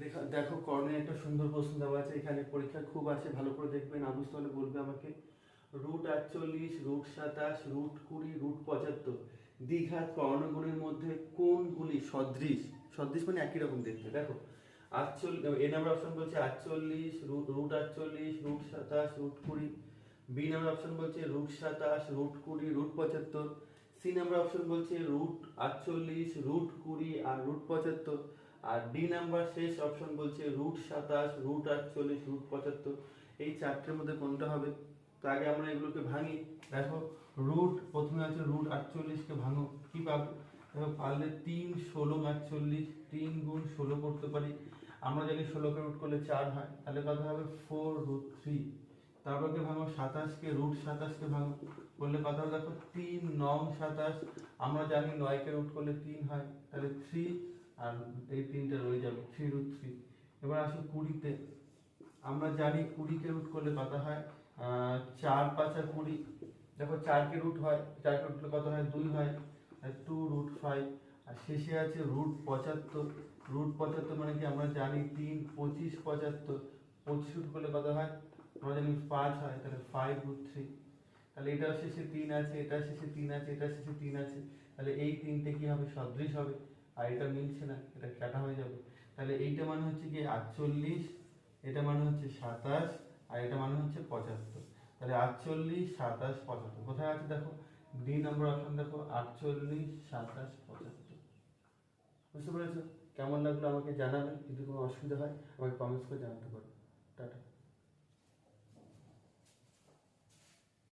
দেখা, দেখো, কর্ণে একটা সুন্দর প্রশ্ন দেওয়া আছে, এখানে পরীক্ষা খুব আছে, ভালো করে দেখবেন না বুঝতে বলবে আমাকে। রুট আটচল্লিশ, রুট সাতাশ, রুট কুড়ি, রুট পঁচাত্তর। দ্বিঘাত কর্ণগুলির মধ্যে কোনগুলি সদৃশ? সদৃশ মানে একই রকম দেখতে, দেখো। আটচল্লিশ, এ নাম্বার অপশন বলছে আটচল্লিশ, রুট আটচল্লিশ, রুট সাতাশ, রুট কুড়ি। বি নাম্বার অপশন বলছে রুট সাতাশ, রুট কুড়ি, রুট পঁচাত্তর। সি নাম্বার অপশন বলছে রুট আটচল্লিশ, রুট কুড়ি আর রুট পঁচাত্তর। আর ডি নাম্বার শেষ অপশন বলছে রুট সাতাশ রুট আটচল্লিশ রুট পঁচাত্তর। এই চারটের মধ্যে কোনটা হবে? তো আগে আমরা এগুলোকে ভাঙি। দেখো রুট প্রথমে আছে রুট আটচল্লিশকে ভাঙো। কি পাবো? দেখো, পারলে তিন, ষোলো, আটচল্লিশ, তিন গুণ ষোলো করতে পারি। আমরা জানি ষোলোকে রুট করলে চার হয়, তাহলে কত হবে? ফোর রুট থ্রি তারপরকে ভাঙো? সাতাশকে রুট সাতাশকে ভাঙো। করলে কত হবে? দেখো, তিন, নং সাতাশ। আমরা জানি নয়কে রুট করলে তিন হয়, তাহলে থ্রি আর এই তিনটা রয়ে যাবে, থ্রি রুট থ্রি এবার আসো কুড়িতে। আমরা জানি কুড়িকে রুট করলে কত হয়? চার পাঁচা কুড়ি। দেখো চারকে রুট হয়, চারকে রুট করলে কত হয়? দুই হয়। টু রুট ফাইভ আর শেষে আছে রুট পঁচাত্তর। রুট পঁচাত্তর মানে কি? আমরা জানি তিন, পঁচিশ, পঁচাত্তর। পঁচিশ রুট করলে কত হয়? আমরা জানি পাঁচ হয়, তাহলে ফাইভ রুট থ্রি তাহলে এটার শেষে তিন আছে, এটার শেষে তিন আছে, এটার শেষে তিন আছে। তাহলে এই তিনটে কি হবে? সদৃশ হবে। আর এটা মিলছে না, এটা কাটা হয়ে যাবে। তাহলে এইটা মানে হচ্ছে কি আটচল্লিশ, এটা মানে হচ্ছে সাতাশ, আর এটা মানে হচ্ছে পঁচাত্তর। তাহলে আটচল্লিশ, সাতাশ, পঁচাত্তর। কোথায় আছে দেখো? ডি নম্বর অপশন দেখো, আটচল্লিশ, সাতাশ, পঁচাত্তর। বুঝতে পেরেছ? কেমন লাগল আমাকে জানাবে? যদি কোনো অসুবিধা হয়, আমাকে কমেন্টস করে জানাতে পারো।